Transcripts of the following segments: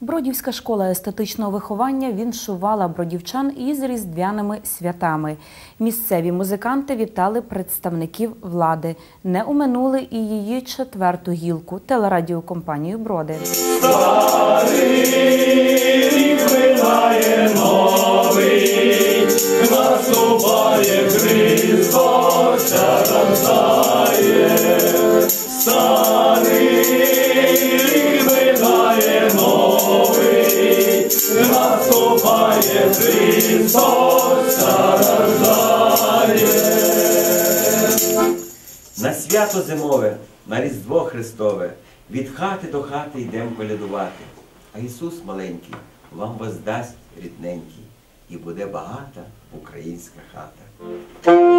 Бродівська школа естетичного виховання віншувала бродівчан із різдвяними святами. Місцеві музиканти вітали представників влади. Не уминули і її четверту гілку телерадіокомпанію Броди. Наступає Христос, рождає, На свято зимове, на Різдво Христове, від хати до хати йдемо колядувати. А Ісус маленький вам воздасть рідненький, і буде багата українська хата.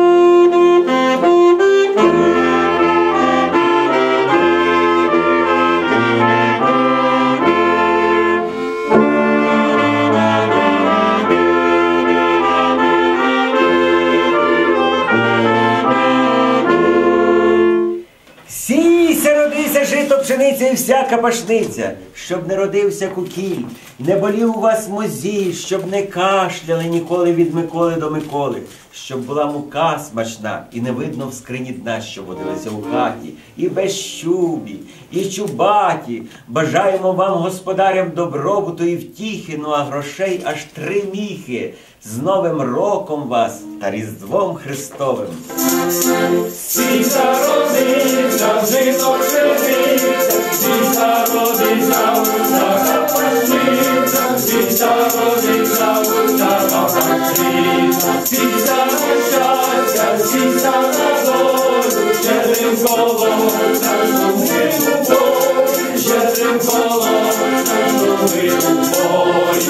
Сійся, родися, жито, пшениця і всяка пашниця, щоб не родився кукіль, не болів у вас мозіль, щоб не кашляли ніколи від Миколи до Миколи, щоб була мука смачна, і не видно в скрині дна, що водилися у хаті, і безщубі, і чубаті. Бажаємо вам, господарям, добробуту і втіхи, ну а грошей аж три міхи. З Новим роком вас та Різдвом Христовим. Капачниця, сіся на щастя, долю, щедрим колом, бой.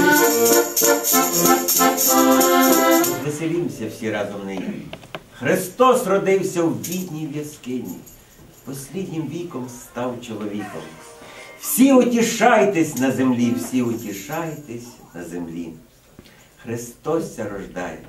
Веселімося всі разом нині. Христос родився в бідній в'язкині, посліднім віком став чоловіком. Всі утішайтесь на землі, всі утішайтесь на землі. Христос рождає.